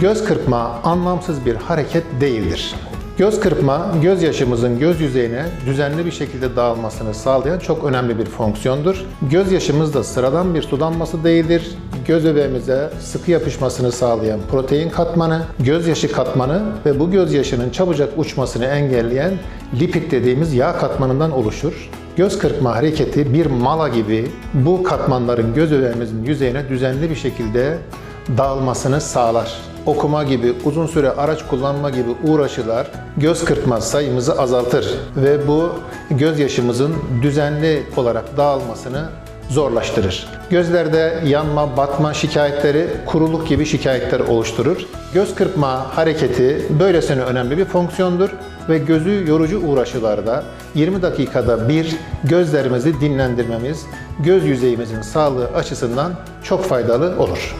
Göz kırpma anlamsız bir hareket değildir. Göz kırpma, gözyaşımızın göz yüzeyine düzenli bir şekilde dağılmasını sağlayan çok önemli bir fonksiyondur. Gözyaşımız da sıradan bir su damlası değildir. Göz bebeğimize sıkı yapışmasını sağlayan protein katmanı, gözyaşı katmanı ve bu gözyaşının çabucak uçmasını engelleyen lipid dediğimiz yağ katmanından oluşur. Göz kırpma hareketi bir mala gibi bu katmanların göz bebeğimizin yüzeyine düzenli bir şekilde dağılmasını sağlar. Okuma gibi, uzun süre araç kullanma gibi uğraşılar göz kırpma sayımızı azaltır ve bu gözyaşımızın düzenli olarak dağılmasını zorlaştırır. Gözlerde yanma, batma şikayetleri, kuruluk gibi şikayetler oluşturur. Göz kırpma hareketi böylesine önemli bir fonksiyondur ve gözü yorucu uğraşılarda 20 dakikada bir gözlerimizi dinlendirmemiz göz yüzeyimizin sağlığı açısından çok faydalı olur.